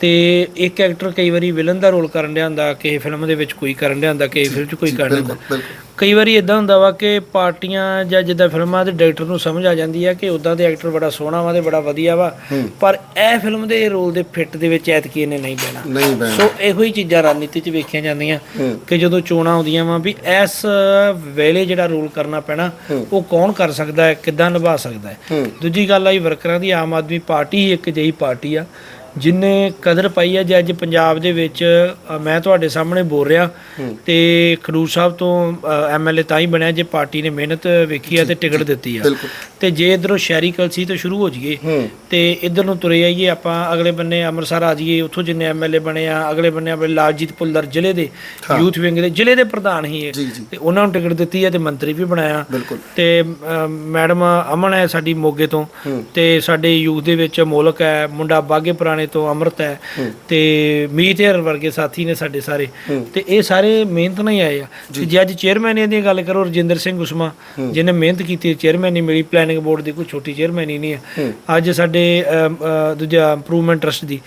ਤੇ ਇੱਕ ਐਕਟਰ ਕਈ ਵਾਰੀ ਵਿਲਨ ਦਾ ਰੋਲ ਕਰਨ ਡਿਆ ਹੁੰਦਾ ਕਿਸੇ ਫਿਲਮ ਦੇ ਵਿੱਚ ਕੋਈ ਕਰਨ ਡਿਆ ਹੁੰਦਾ ਕਿਸੇ ਫਿਲਮ 'ਚ ਕੋਈ ਕਰਨ ਬਿਲਕੁਲ। ਕਈ ਵਾਰੀ ਇਦਾਂ ਹੁੰਦਾ ਵਾ ਕਿ ਪਾਰਟੀਆਂ ਜਾਂ ਜਿੱਦਾਂ ਫਿਲਮਾਂ ਦੇ ਡਾਇਰੈਕਟਰ ਨੂੰ ਸਮਝ ਆ ਜਾਂਦੀ ਆ ਕਿ ਉਦਾਂ ਦੇ ਐਕਟਰ ਬੜਾ ਸੋਹਣਾ ਵਾ ਤੇ ਬੜਾ ਵਧੀਆ ਵਾ ਪਰ ਇਹ ਫਿਲਮ ਦੇ ਰੋਲ ਦੇ ਫਿੱਟ ਦੇ ਵਿੱਚ ਐਤਕੀ ਇਹਨੇ ਨਹੀਂ ਬੈਣ ਸੋ ਇਹੋ ਹੀ ਚੀਜ਼ਾਂ ਰਾਜਨੀਤੀ 'ਚ ਵੇਖੀਆਂ ਜਾਂਦੀਆਂ ਕਿ ਜਦੋਂ ਚੋਣਾਂ ਆਉਂਦੀਆਂ ਵਾ ਵੀ ਇਸ ਵੇਲੇ ਜਿਹੜਾ ਰੋਲ ਕਰਨਾ ਪੈਣਾ ਉਹ ਕੌਣ ਕਰ ਸਕਦਾ ਹੈ ਕਿੱਦਾਂ ਨਿਭਾ ਸਕਦਾ ਹੈ। ਦੂਜੀ ਗੱਲ ਆਈ ਵਰਕਰਾਂ ਦੀ ਆਮ ਆਦਮੀ ਪਾਰਟੀ ਹੀ ਇੱਕ ਜਿਹੀ ਪਾਰਟੀ ਆ। ਜਿਨੇ ਕਦਰ ਪਾਈ ਹੈ ਜੇ ਅੱਜ ਪੰਜਾਬ ਦੇ ਵਿੱਚ ਅ, ਮੈਂ ਤੁਹਾਡੇ ਸਾਹਮਣੇ ਬੋਲ ਰਿਹਾ ਤੇ ਖਡੂਰ ਸਾਹਿਬ ਤੋਂ ਐਮਐਲਏ ਤਾਂ ਹੀ ਬਣਿਆ ਜੇ ਪਾਰਟੀ ਨੇ ਮਿਹਨਤ ਵੇਖੀ ਆ ਤੇ ਟਿਕਟ ਦਿੱਤੀ ਆ। ਬਿਲਕੁਲ। ਤੇ ਜੇ ਇਧਰੋਂ ਸ਼ਹਿਰੀ ਕਲਸੀ ਤੋਂ ਸ਼ੁਰੂ ਹੋ ਜਾਈਏ ਤੇ ਇਧਰ ਨੂੰ ਤੁਰੇ ਆਈਏ ਆਪਾਂ ਅਗਲੇ ਬੰਨੇ ਅੰਮ੍ਰਿਤਸਰ ਆ ਜਾਈਏ ਉੱਥੋਂ ਜਿੰਨੇ ਐਮਐਲਏ ਬਣੇ ਆ ਅਗਲੇ ਬੰਨੇ ਆਪਣੇ ਲਾਲਜੀਤ ਪੁੱਲਰ ਜ਼ਿਲ੍ਹੇ ਦੇ ਯੂਥ ਵਿੰਗ ਦੇ ਜ਼ਿਲ੍ਹੇ ਦੇ ਪ੍ਰਧਾਨ ਹੀ ਇਹ। ਜੀ ਜੀ। ਤੇ ਉਹਨਾਂ ਨੂੰ ਟਿਕਟ ਦਿੱਤੀ ਹੈ ਤੇ ਮੰਤਰੀ ਵੀ ਬਣਾਇਆ। ਬਿਲਕੁਲ। ਤੇ ਅ, ਮੈਡਮ ਅਮਨ ਹੈ ਸਾਡੀ ਮੋਗੇ ਤੋਂ। ਤੇ ਸਾਡੇ ਯੂਥ ਦੇ ਵਿੱਚ ਮੋਲਕ ਹੈ ਮੁੰਡਾ ਬਾਗੇ ਪੁਰਾਣੇ ਟਿਕਾਣੇ ਤੋਂ ਅੰਮ੍ਰਿਤ ਹੈ ਤੇ ਮੀਤ ਹੇਰ ਵਰਗੇ ਸਾਥੀ ਨੇ ਸਾਡੇ ਸਾਰੇ। ਤੇ ਇਹ ਸਾਰੇ ਮਿਹਨਤ ਨਾਲ ਹੀ ਆਏ ਆ। ਤੇ ਜੇ। ਅੱਜ ਚੇਅਰਮੈਨ ਦੀ ਗੱਲ ਕਰੋ ਰਜਿੰਦਰ ਸਿੰਘ ਉਸਮਾ ਜਿਹਨੇ ਮਿਹਨਤ ਕੀਤੀ ਚੇਅਰਮੈਨ ਨਹੀਂ ਮਿਲੀ ਪਲੈਨਿੰਗ ਬੋਰਡ ਦੀ ਕੋਈ ਛੋਟੀ ਚੇਅਰਮੈਨ ਹੀ ਨਹੀਂ ਹੈ। ਅੱਜ ਸਾਡੇ ਦੂਜਾ ਇੰਪਰੂਵਮੈਂਟ ਟਰਸਟ ਦੀ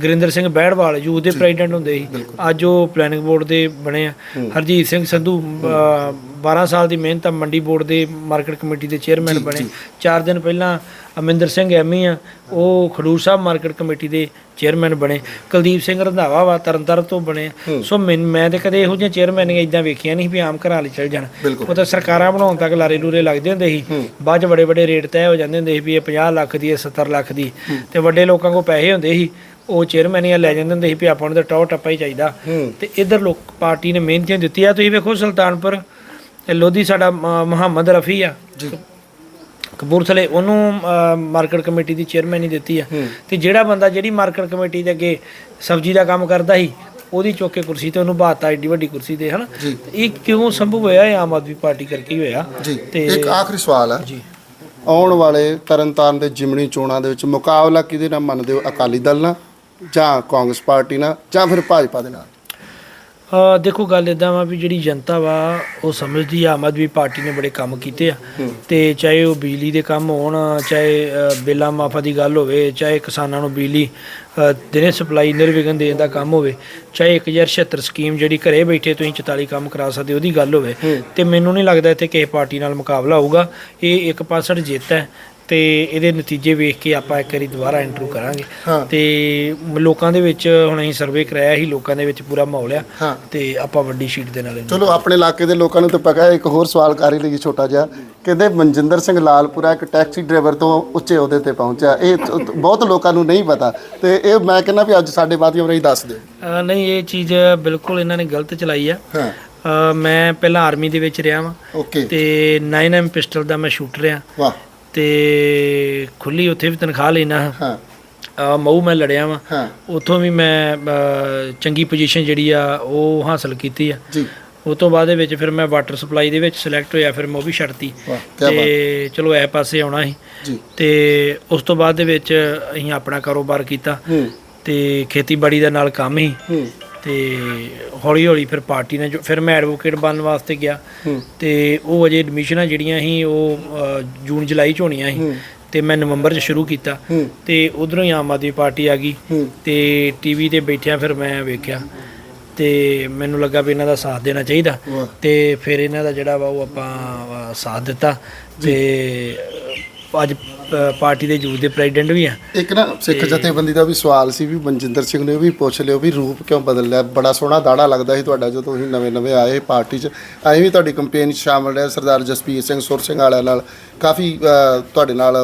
ਗੁਰਿੰਦਰ ਸਿੰਘ ਬਹਿੜਵਾਲ ਯੂਥ ਦੇ ਪ੍ਰੈਜ਼ੀਡੈਂਟ ਹੁੰਦੇ ਸੀ। ਅੱਜ ਉਹ ਪਲੈਨਿੰਗ ਬੋਰਡ ਦੇ ਬਣੇ ਆ। ਹਰਜੀਤ ਸਿੰਘ ਸੰਧੂ ਅ, 12 ਸਾਲ ਦੀ ਮਿਹਨਤ ਆ ਮੰਡੀ ਬੋਰਡ ਦੇ ਮਾਰਕੀਟ ਕਮੇਟੀ ਦੇ ਚੇਅਰਮੈਨ ਬਣੇ। 4 ਦਿਨ ਪਹਿਲਾਂ ਅਮਿੰਦਰ ਸਿੰਘ ਐਮੀ ਆ ਉਹ ਖਡੂਰ ਸਾਹਿਬ ਮਾਰਕੀਟ ਕਮੇਟੀ ਦੇ ਚੇਅਰਮੈਨ ਬਣੇ ਕੁਲਦੀਪ ਸਿੰਘ ਰੰਧਾਵਾ ਵਾ ਤਰਨਤਾਰਨ ਤੋਂ ਬਣੇ। ਸੋ ਮੈਂ ਤੇ ਕਦੇ ਇਹੋ ਜਿਹੀਆਂ ਚੇਅਰਮੈਨੀਆਂ ਇਦਾਂ ਵੇਖੀਆਂ ਨਹੀਂ ਵੀ ਆਮ ਘਰਾਂ ਵਾਲੇ ਚੱਲ ਜਾਣ। ਉਹ ਤਾਂ ਸਰਕਾਰਾਂ ਬਣਾਉਣ ਤੱਕ ਲਾਰੇ ਲੂਰੇ ਲੱਗਦੇ ਹੁੰਦੇ ਸੀ। ਬਾਅਦ ਚ ਬੜੇ ਬੜੇ ਰੇਟ ਤੈਅ ਹੋ ਜਾਂਦੇ ਹੁੰਦੇ ਸੀ ਵੀ ਇਹ 50 ਲੱਖ ਦੀ ਇਹ 70 ਲੱਖ ਦੀ। ਤੇ ਵੱਡੇ ਲੋਕਾਂ ਕੋਲ ਪੈਸੇ ਹੁੰਦੇ ਸੀ। ਉਹ ਚੇਅਰਮੈਨੀਆਂ ਲੈ ਜਾਂਦੇ ਹੁੰਦੇ ਸੀ ਵੀ ਆਪਾਂ ਨੂੰ ਤਾਂ ਟੌ ਟੱਪਾ ਹੀ ਚਾਹੀਦਾ। ਤੇ ਇਧਰ ਲੋਕ ਪਾਰਟੀ ਨੇ ਮਿਹਨਤੀਆਂ ਦਿੱਤੀਆਂ। ਤੁਸੀਂ ਵੇਖੋ ਸੁਲਤਾਨਪੁਰ ਲੋਧੀ ਸਾਡਾ ਮੁਹੰਮਦ ਰਫੀ ਆ। ਕਪੂਰਥਲੇ ਉਹਨੂੰ ਮਾਰਕੀਟ ਕਮੇਟੀ ਦੀ ਚੇਅਰਮੈਨ ਹੀ ਦਿੱਤੀ ਆ। ਤੇ ਜਿਹੜਾ ਬੰਦਾ ਜਿਹੜੀ ਮਾਰਕੀਟ ਕਮੇਟੀ ਦੇ ਅੱਗੇ ਸਬਜ਼ੀ ਦਾ ਕੰਮ ਕਰਦਾ ਸੀ ਉਹਦੀ ਚੁੱਕ ਕੇ ਕੁਰਸੀ ਤੇ ਉਹਨੂੰ ਬਾਤਾ ਏਡੀ ਵੱਡੀ ਕੁਰਸੀ ਤੇ ਹਨਾ? ਇਹ ਕਿਉਂ ਸੰਭਵ ਹੋਇਆ ਇਹ ਆਮ ਆਦਮੀ ਪਾਰਟੀ ਕਰਕੇ ਹੀ ਹੋਇਆ? ਤੇ ਇੱਕ ਆਖਰੀ ਸਵਾਲ ਹੈ ਜੀ। ਆਉਣ ਵਾਲੇ ਤਰਨਤਾਰਨ ਦੇ ਜਿਮਣੀ ਚੋਣਾਂ ਦੇ ਵਿੱਚ ਮੁਕਾਬਲਾ ਕਿਹਦੇ ਨਾਲ ਮੰਨਦੇ ਹੋ? ਅਕਾਲੀ ਦਲ ਨਾਲ ਜਾਂ ਕਾਂਗਰਸ ਪਾਰਟੀ ਨਾਲ ਜਾਂ ਫਿਰ ਭਾਜਪਾ ਦੇ ਨਾਲ? ਦੇਖੋ ਗੱਲ ਇਦਾਂ ਵਾ ਵੀ ਜਿਹੜੀ ਜਨਤਾ ਵਾ ਉਹ ਸਮਝਦੀ ਆ ਆਮ ਆਦਮੀ ਪਾਰਟੀ ਨੇ ਬੜੇ ਕੰਮ ਕੀਤੇ ਆ। ਤੇ ਚਾਹੇ ਉਹ ਬਿਜਲੀ ਦੇ ਕੰਮ ਹੋਣ ਚਾਹੇ ਬਿੱਲਾਂ ਮਾਫਾ ਦੀ ਗੱਲ ਹੋਵੇ ਚਾਹੇ ਕਿਸਾਨਾਂ ਨੂੰ ਬਿਜਲੀ ਦਿਨੇ ਸਪਲਾਈ ਨਿਰਵਿਘਨ ਦੇਣ ਦਾ ਕੰਮ ਹੋਵੇ ਚਾਹੇ 1076 ਸਕੀਮ ਜਿਹੜੀ ਘਰੇ ਬੈਠੇ ਤੁਸੀਂ 44 ਕੰਮ ਕਰਾ ਸਕਦੇ ਉਹਦੀ ਗੱਲ ਹੋਵੇ। ਤੇ ਮੈਨੂੰ ਨਹੀਂ ਲੱਗਦਾ ਇੱਥੇ ਕਿਸੇ ਪਾਰਟੀ ਨਾਲ ਮੁਕਾਬਲਾ ਹੋਊਗਾ। ਇਹ ਇੱਕ ਪਾਸੜ ਜਿੱਤ ਹੈ। ਤੇ ਇਹਦੇ ਨਤੀਜੇ ਵੇਖ ਕੇ ਆਪਾਂ ਇੱਕ ਵਾਰੀ ਦੁਬਾਰਾ ਇੰਟਰਵਿਊ ਕਰਾਂਗੇ। ਤੇ ਲੋਕਾਂ ਦੇ ਵਿੱਚ ਹੁਣ ਅਸੀਂ ਸਰਵੇ ਕਰਾਇਆ ਸੀ ਲੋਕਾਂ ਦੇ ਵਿੱਚ ਪੂਰਾ ਮਾਹੌਲ ਆ। ਤੇ ਆਪਾਂ ਵੱਡੀ ਸ਼ੀਟ ਦੇ ਨਾਲ ਇਹਨੂੰ ਚਲੋ ਆਪਣੇ ਇਲਾਕੇ ਦੇ ਲੋਕਾਂ ਨੂੰ ਤਾਂ ਪਤਾ ਹੈ ਇੱਕ ਹੋਰ ਸਵਾਲ ਕਰ ਹੀ ਲਈਏ ਛੋਟਾ ਜਿਹਾ। ਕਹਿੰਦੇ ਮਨਜਿੰਦਰ ਸਿੰਘ ਲਾਲਪੁਰਾ ਇੱਕ ਟੈਕਸੀ ਡਰਾਈਵਰ ਤੋਂ ਉੱਚੇ ਅਹੁਦੇ ਤੇ ਪਹੁੰਚਿਆ। ਇਹ ਤ- ਬਹੁਤ ਲੋਕਾਂ ਨੂੰ ਨਹੀਂ ਪਤਾ। ਤੇ ਇਹ ਮੈਂ ਕਹਿੰਦਾ ਵੀ ਅੱਜ ਸਾਡੇ ਮਾਧਿਅਮ ਰਾਹੀਂ ਦੱਸ ਦਿਓ। ਨਹੀਂ ਇਹ ਚੀਜ਼ ਬਿਲਕੁਲ ਇਹਨਾਂ ਨੇ ਗਲਤ ਚਲਾਈ ਆ। ਹਾਂ। ਮੈਂ ਪਹਿਲਾਂ ਆਰਮੀ ਦੇ ਵਿੱਚ ਰਿਹਾ ਵਾਂ। ਓਕੇ ਤੇ 9M ਪਿਸਟਲ ਦਾ ਮੈਂ ਸ਼ੂਟਰ ਆ ਵਾਹ। ਤੇ ਖੁੱਲੀ ਉੱਥੇ ਵੀ ਤਨਖਾਹ ਲੈਣਾ ਹਾਂ। ਆ ਮਊ ਮੈਂ ਲੜਿਆ ਵਾਂ। ਹਾਂ। ਉੱਥੋਂ ਵੀ ਮੈਂ ਚੰਗੀ ਪੋਜੀਸ਼ਨ ਜਿਹੜੀ ਆ ਉਹ ਹਾਸਲ ਕੀਤੀ ਆ। ਜੀ। ਉਹ ਤੋਂ ਬਾਅਦ ਦੇ ਵਿੱਚ ਫਿਰ ਮੈਂ ਵਾਟਰ ਸਪਲਾਈ ਦੇ ਵਿੱਚ ਸਿਲੈਕਟ ਹੋਇਆ ਫਿਰ ਮੈਂ ਉਹ ਵੀ ਛੱਡਤੀ। ਵਾਹ ਕੀ ਬਾਤ। ਤੇ ਚਲੋ ਇਹ ਪਾਸੇ ਆਉਣਾ ਸੀ। ਜੀ। ਤੇ ਉਸ ਤੋਂ ਬਾਅਦ ਦੇ ਵਿੱਚ ਅਸੀਂ ਆਪਣਾ ਕਾਰੋਬਾਰ ਕੀਤਾ। ਹੂੰ। ਤੇ ਖੇਤੀਬਾੜੀ ਦਾ ਨਾਲ ਕੰਮ ਹੀ ਹੂੰ। ਤੇ ਹੌਲੀ ਹੌਲੀ ਫਿਰ ਪਾਰਟੀ ਨੇ ਜੋ ਫਿਰ ਮੈਂ ਐਡਵੋਕੇਟ ਬਣਨ ਵਾਸਤੇ ਗਿਆ। ਤੇ ਉਹ ਅਜੇ ਐਡਮਿਸ਼ਨਾਂ ਜਿਹੜੀਆਂ ਸੀ ਉਹ ਅ, ਜੂਨ ਜੁਲਾਈ ਚ ਹੋਣੀਆਂ ਸੀ। ਤੇ ਮੈਂ ਨਵੰਬਰ ਚ ਸ਼ੁਰੂ ਕੀਤਾ। ਤੇ ਉਧਰੋਂ ਹੀ ਆਮ ਆਦਮੀ ਪਾਰਟੀ ਆ ਗਈ। ਤੇ ਟੀਵੀ ਤੇ ਬੈਠਿਆ ਫਿਰ ਮੈਂ ਵੇਖਿਆ। ਤੇ ਮੈਨੂੰ ਲੱਗਾ ਵੀ ਇਹਨਾਂ ਦਾ ਸਾਥ ਦੇਣਾ ਚਾਹੀਦਾ। ਤੇ ਫਿਰ ਇਹਨਾਂ ਦਾ ਜਿਹੜਾ ਵਾ ਉਹ ਆਪਾਂ ਅ, ਸਾਥ ਦਿੱਤਾ। ਤੇ ਅੱਜ ਪਾਰਟੀ ਦੇ ਯੂਥ ਦੇ ਪ੍ਰੈਜ਼ੀਡੈਂਟ ਵੀ ਆ। ਇੱਕ ਨਾ ਸਿੱਖ ਜਥੇਬੰਦੀ ਦਾ ਵੀ ਸਵਾਲ ਸੀ ਵੀ ਮਨਜਿੰਦਰ ਸਿੰਘ ਨੇ ਵੀ ਪੁੱਛ ਲਿਓ ਵੀ ਰੂਪ ਕਿਉਂ ਬਦਲ ਲਿਆ ਬੜਾ ਸੋਹਣਾ ਦਾੜਾ ਲੱਗਦਾ ਸੀ ਤੁਹਾਡਾ ਜਦੋਂ ਤੁਸੀਂ ਨਵੇਂ ਨਵੇਂ ਆਏ ਪਾਰਟੀ 'ਚ। ਅਸੀਂ ਵੀ ਤੁਹਾਡੀ ਕੰਪੇਨ 'ਚ ਸ਼ਾਮਲ ਰਹੇ ਸਰਦਾਰ ਜਸਪੀਰ ਸਿੰਘ ਸੁਰ ਸਿੰਘ ਵਾਲਿਆਂ ਨਾਲ। ਕਾਫੀ ਤੁਹਾਡੇ ਨਾਲ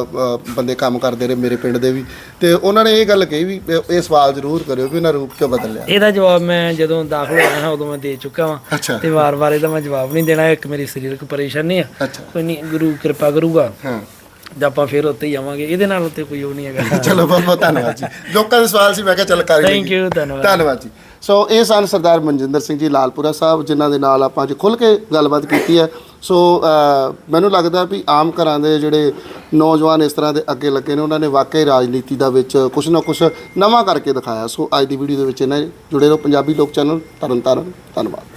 ਬੰਦੇ ਕੰਮ ਕਰਦੇ ਰਹੇ ਮੇਰੇ ਪਿੰਡ ਦੇ ਵੀ। ਤੇ ਉਹਨਾਂ ਨੇ ਇਹ ਗੱਲ ਕਹੀ ਵੀ ਇਹ ਸਵਾਲ ਜ਼ਰੂਰ ਕਰਿਓ ਵੀ ਉਹਨਾਂ ਰੂਪ ਕਿਉਂ ਬਦਲ ਲਿਆ ਇਹਦਾ ਜਵਾਬ ਮੈਂ ਜਦੋਂ ਦਾਖਲ ਹੋਇਆ ਹਾਂ ਉਦੋਂ ਮੈਂ ਦੇ ਚੁੱਕਾ ਵਾਂ। ਅੱਛਾ। ਤੇ ਵਾਰ-ਵਾਰ ਇਹਦਾ ਮੈਂ ਜਵਾਬ ਨਹੀਂ ਦੇਣਾ। ਇੱਕ ਮੇਰੀ ਸਰੀਰਕ ਪਰੇਸ਼ਾਨੀ ਆ। ਕੋਈ ਨਹੀਂ ਗੁਰੂ ਕਿਰਪਾ ਕਰੂਗਾ। ਹਾਂ। ਤੇ ਆਪਾਂ ਫਿਰ ਉੱਤੇ ਹੀ ਆਵਾਂਗੇ ਇਹਦੇ ਨਾਲ ਉੱਤੇ ਕੋਈ ਉਹ ਨਹੀਂ ਹੈਗਾ। ਚਲੋ ਬਹੁਤ ਬਹੁਤ ਧੰਨਵਾਦ ਜੀ। ਲੋਕਾਂ ਦੇ ਸਵਾਲ ਸੀ ਮੈਂ ਕਿਹਾ ਚੱਲ ਕਰ ਥੈਂਕ। ਯੂ ਧੰਨਵਾਦ। ਧੰਨਵਾਦ ਜੀ। ਸੋ ਇਹ ਸਨ ਸਰਦਾਰ ਮਨਜਿੰਦਰ ਸਿੰਘ ਜੀ ਲਾਲਪੁਰਾ ਸਾਹਿਬ ਜਿਨ੍ਹਾਂ ਦੇ ਨਾਲ ਆਪਾਂ ਅੱਜ ਖੁੱਲ ਕੇ ਗੱਲਬਾਤ ਕੀਤੀ ਹੈ। ਸੋ ਮੈਨੂੰ ਲੱਗਦਾ ਵੀ ਆਮ ਘਰਾਂ ਦੇ ਜਿਹੜੇ ਨੌਜਵਾਨ ਇਸ ਤਰ੍ਹਾਂ ਦੇ ਅੱਗੇ ਲੱਗੇ ਨੇ ਉਹਨਾਂ ਨੇ ਵਾਕਈ ਰਾਜਨੀਤੀ ਦਾ ਵਿੱਚ ਕੁਝ ਨਾ ਕੁਝ ਨਵਾਂ ਕਰਕੇ ਦਿਖਾਇਆ। ਸੋ ਅੱਜ ਦੀ ਵੀਡੀਓ ਦੇ ਵਿੱਚ ਇਹਨਾਂ ਜੁੜੇ ਰਹੋ ਪੰਜਾਬੀ ਲੋਕ ਚੈਨਲ ਤਰਨ ਤਾਰਨ ਧੰਨਵਾਦ।